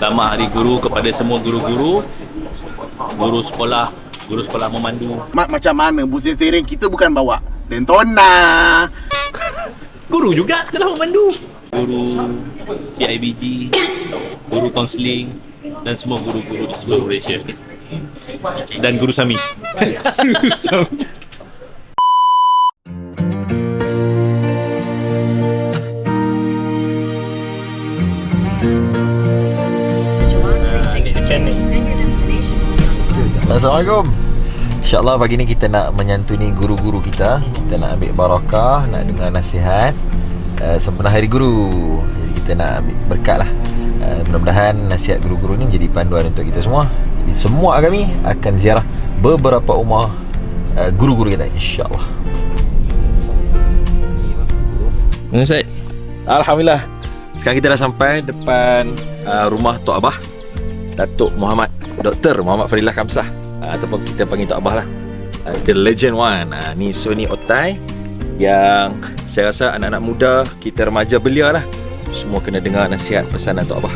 Selamat Hari Guru kepada semua guru-guru, guru sekolah, guru sekolah memandu. Mak macam mana busi steering kita bukan bawa Dentona. Guru juga sekolah memandu. Guru PIBG, guru kaunseling dan semua guru-guru di seluruh Malaysia. Dan guru Sami. Assalamualaikum. InsyaAllah pagi ni kita nak menyantuni guru-guru kita. Kita nak ambil barakah Nak dengar nasihat uh, Sempena Hari Guru. Jadi kita nak ambil berkat lah. Uh, Mudah-mudahan nasihat guru-guru ni menjadi panduan untuk kita semua. Jadi semua kami akan ziarah beberapa rumah uh, guru-guru kita InsyaAllah. Syed? Alhamdulillah. Sekarang kita dah sampai depan uh, rumah Tok Abah Datuk Muhammad Dr. Muhammad Fadilah Kamsah uh, Ataupun kita panggil Tok Abah lah. Uh, The legend one. Uh, Ni Sony Otai Yang saya rasa anak-anak muda Kita remaja belia lah. Semua kena dengar nasihat pesanan Tok Abah.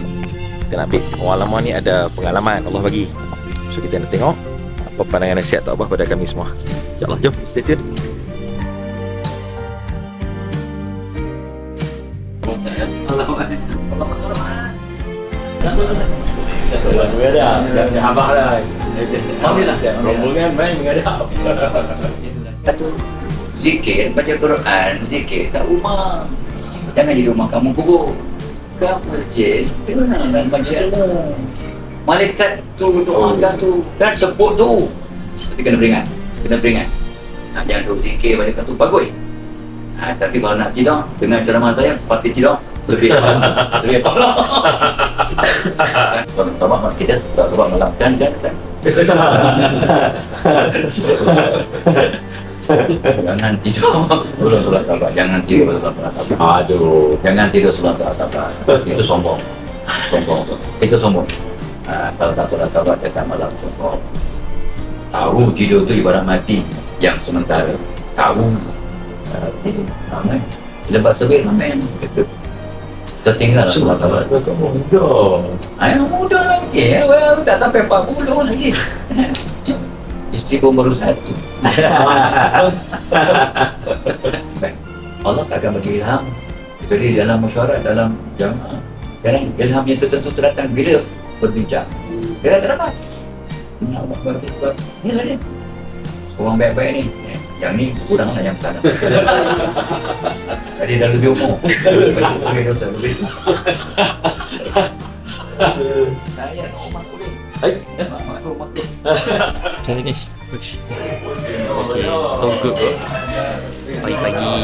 Kita nak ambil Orang lama ni ada pengalaman Allah bagi. So kita nak tengok Apa pandangan nasihat Tok Abah pada kami semua. InsyaAllah jom. Stay tune Mengadap. Dan abah lah. Rombongan main mengadap. Satu. Zikir, baca Quran, zikir kat rumah. Jangan di rumah kamu kubur. Ke masjid, di mana? Dalam majlis ilmu Malaikat tu doakan tu. Dan sebut tu. Tapi kena beringat, kena beringat. Ha, Jangan duduk zikir malaikat tu. Bagus. Ha, Tapi kalau nak tidak, dengan ceramah saya Pasti tidak lebih lebih tolong. Kalau tabak kita suka tabak malam kan kan kan. Jangan tidur sebelum solat tabak. Jangan tidur sebelum solat tabak. Aduh Jangan tidur sebelum solat tabak. Itu sombong. Sombong. Itu sombong. Ha, kalau tak solat tabak tetap malam sombong. Tahu tidur tu ibarat mati yang sementara. Tahu. Tapi ramai. Lepas sebel ramai. Tertinggal solat tabak. Kamu muda Ayah muda lagi, eh. well, tak sampai 40 lagi. Isteri pun baru satu. Allah tak akan bagi ilham. Kecuali dalam mesyuarat, dalam jamaah. Kadang ilham yang tertentu terdatang bila berbincang. Dia tak dapat. Ini Allah bagi sebab inilah dia. Orang baik-baik ni. Yang ni kuranglah yang sana. Jadi dah lebih umur. Lebih dosa, lebih dosa. Saya rumah kulit. Hai. Makhluk makhluk. Macam mana guys? Okay, so good bro. Pagi-pagi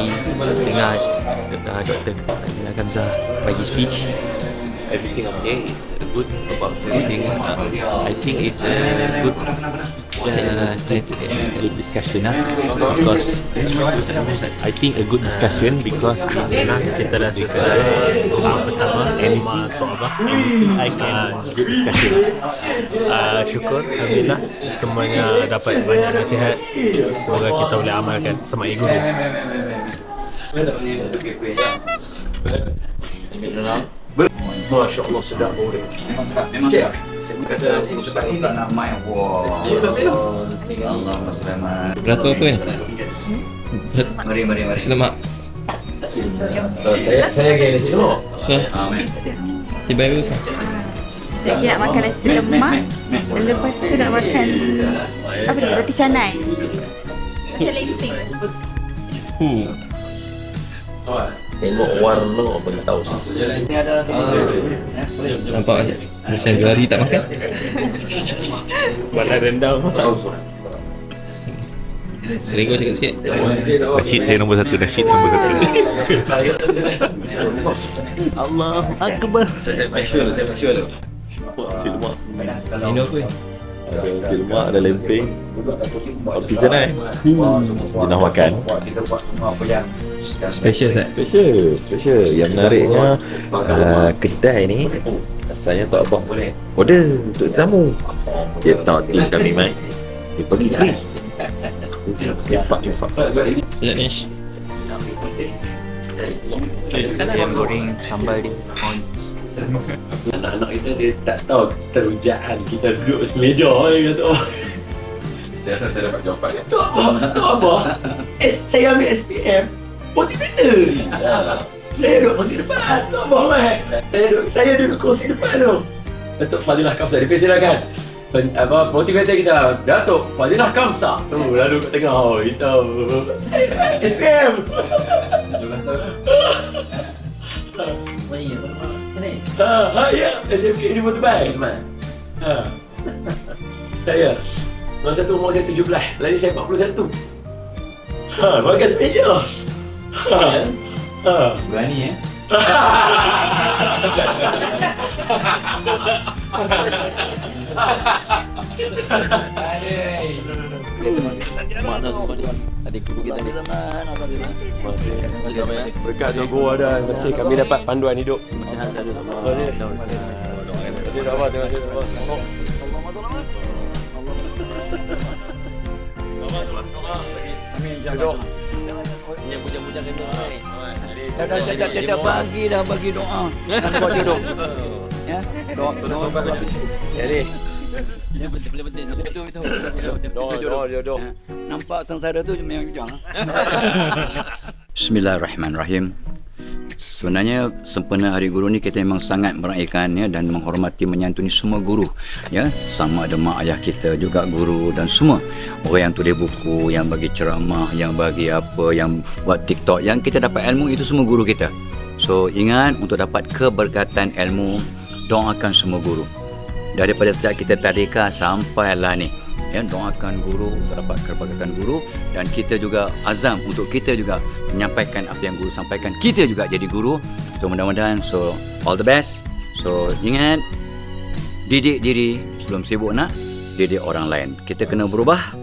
dengar uh, Dr. Fadila Kamzah bagi speech. Everything okay is good about everything. Uh, I think it's a good uh, good discussion lah. Because I think a good discussion because Senang kita dah selesai tahap pertama Lima Tok Abah I can good discussion. Uh, Syukur Alhamdulillah. Semuanya dapat banyak nasihat. Semoga kita boleh amalkan Semaik guru Masya Allah sedap boleh. Memang sedap, memang sedap. Saya kata aku tu tak nak main. Wah. Allah Selamat. Beratur apa ni? Mari, mari, mari. Selamat Saya saya gaya sini So, Amin. tiba dulu so. Sekejap nak makan nasi lemak Dan lepas tu nak makan Apa ni? Roti canai Nasi lemping Hmm. Tengok warna bagi tahu Ini ada nasi lemping. Nampak aja. Macam dua hari tak makan. Badan rendam Terigu cakap sikit. Nasyid saya nombor satu, nasyid nombor satu. Allah Akbar. Saya make sure saya make sure Nasi lemak. Minum apa? Ada nasi lemak, ada lemping. Roti canai. Jenah makan. Kita buat semua apa yang Special Zat. Special, special. Yang menariknya uh, kedai ni asalnya tak abang order untuk tamu. Dia tahu tim kami mai. Dia bagi free. Infak, infak. Sekejap Nish. ayam goreng sambal dia on Anak-anak kita dia tak tahu terujaan kita duduk semeja dia kata oh. Saya rasa saya dapat jawapan ya. Tu apa? Tu apa? S, saya ambil SPM Motivator Saya duduk kursi depan Tu apa Ahmad? Saya duduk, saya duduk kursi depan tu Datuk Fadilah Kamsah Dia persilakan Pen, apa, motivator kita Datuk Fadilah Kamsah Tu lalu kat tengah oh, Kita Saya SPM Ha, ha, ya, SMP ini motorbike. Ha. Saya. Masa tu umur saya 17, lagi saya 41. Ha, makan semeja. Ha. Ha. Berani eh? Mana semua? Adik guru kita ni. Berkat tu gua ada. Terima kasih kami dapat panduan hidup. Sihat ada sama. Terima kasih Abah. Terima kasih Abah. Yang bujang-bujang kena. Dah dah dah dah, dah, dah bagi dah bagi doa. Dan buat jodoh. Ya. Doa doa. Jadi, Penting-penting. Itu itu. doa doa jodoh. Ya. Nampak sengsara tu memang jujang. Bismillahirrahmanirrahim. Sebenarnya sempena Hari Guru ni kita memang sangat meraihkan ya dan menghormati menyantuni semua guru ya sama ada mak ayah kita juga guru dan semua orang yang tulis buku yang bagi ceramah yang bagi apa yang buat TikTok yang kita dapat ilmu itu semua guru kita. So ingat untuk dapat keberkatan ilmu doakan semua guru. Daripada sejak kita tadika sampailah ni. Ya doakan guru dapat keberkatan guru dan kita juga azam untuk kita juga menyampaikan apa yang guru sampaikan. Kita juga jadi guru. So mudah-mudahan so all the best. So ingat didik diri sebelum sibuk nak didik orang lain. Kita kena berubah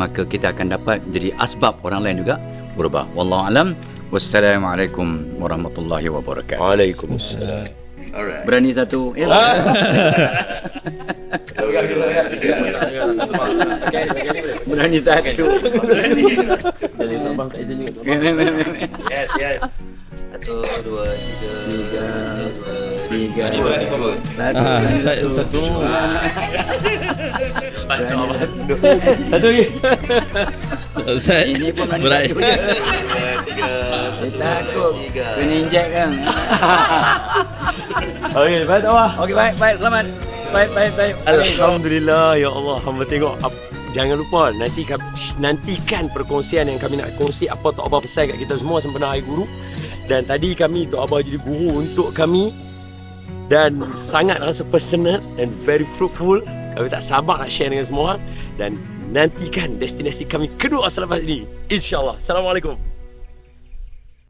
maka kita akan dapat jadi asbab orang lain juga berubah. Wallahu alam. Wassalamualaikum warahmatullahi wabarakatuh. Waalaikumsalam. Berani satu. Ya. Berani satu. Berani Yes, yes. Satu, dua, tiga. tiga. Ini berani berapa? satu. Satu. Satu. Satu lagi. ini pun berani satu je Tiga. Dia takut. kena injek kan Okey, baik tak apa. okey baik baik selamat. Baik baik baik. Alhamdulillah ya Allah hamba tengok ap- jangan lupa nanti kami, nantikan perkongsian yang kami nak kongsi apa Tok Abah pesan kat kita semua sempena hari guru. Dan tadi kami Tok Abah jadi guru untuk kami. Dan sangat rasa personal and very fruitful. Kami tak sabar nak share dengan semua. Dan nantikan destinasi kami kedua selepas ini. Insyaallah. Assalamualaikum